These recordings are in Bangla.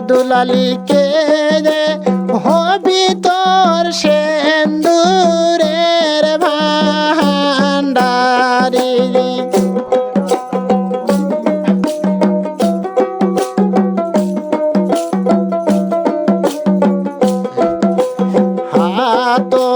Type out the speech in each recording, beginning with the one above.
দুলালিকে রে হবি তোর সেন্দুরের ভান্ডারি হাতো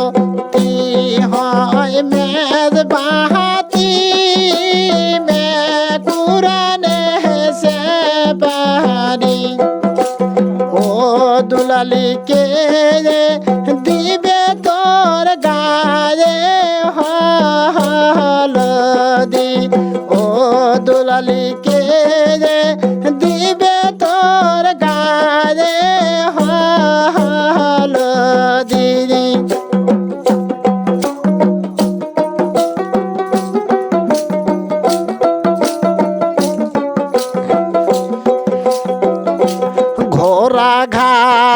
দুলালিকে রে দিবে তোর গায়ে হলদি। ও দুলালিকে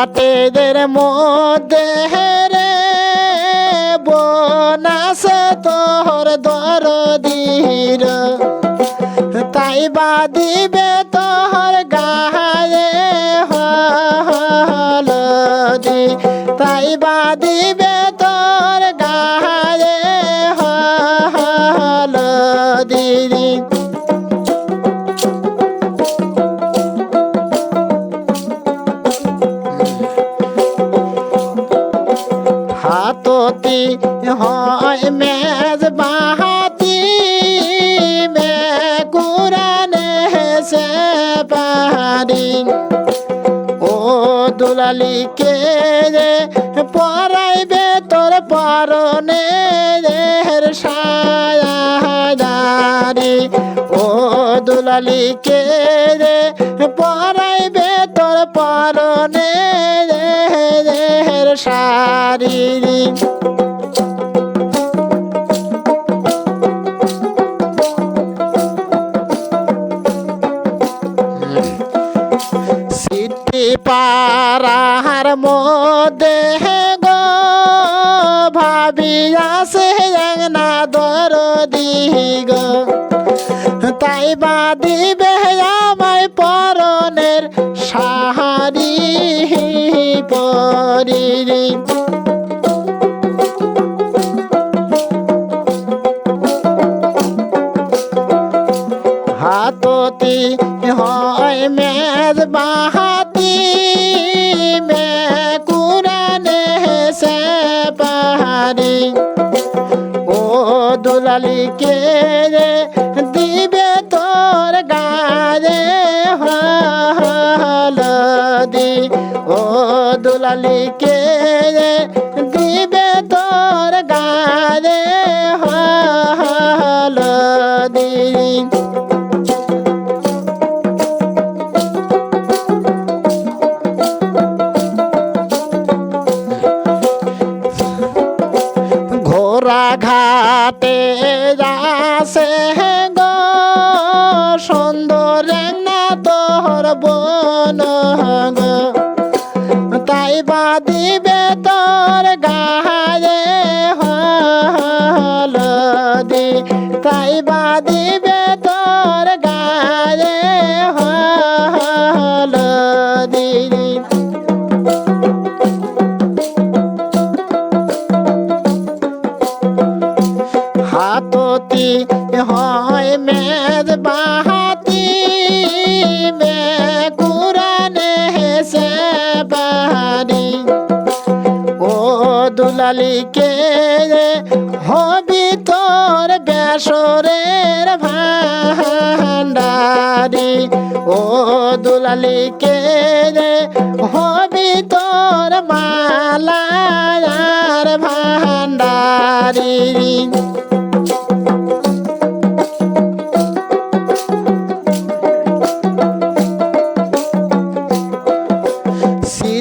ঘাটেদের মধ্যে রে বনাস তোর দর দির তাই বাদিবে তোর গায়ে হলদি। তাই বাদিবে তোর পাহাড়ি ও দুলালি কে রে? পরাইবে তোর পরনে রের সায়াদারি ও দুলালি কে রে? পারার মধ্যে গো ভাবি আসে না দর গো। তাই বাদিবে আমায় পরনের সাহারি পরি হাততি হয় মেজ বাহাতি পাহাড়ি ও দুলালিকে রে দিবে তোর গায়ে হলদি ও দুলালিকে রে দিবে তোর গায়ে হলদি ঘোড়া ঘাটে যাসে গো। সুন্দর না তোর বন গো। তাই বাদিবে তোর রে হবি তোর বেসরের ভান্ডারি ও দুলালিকে হবি তোর মালার ভান্ডারি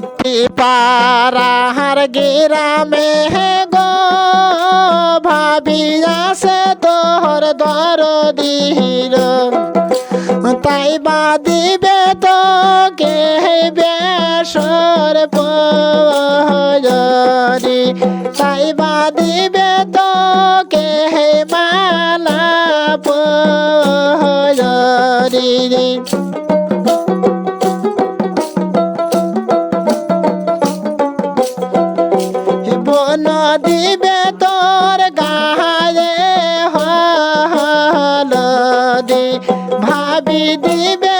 সিটি পারাহার গিরামে গো, ভাবি আসে তোর দর দিল তাই বাদিবে তো কে বেসর পরি তাই বাদিবে তো কে মালা পরি মন দিবে তোর গায়ে হলদি ভাবি দিবে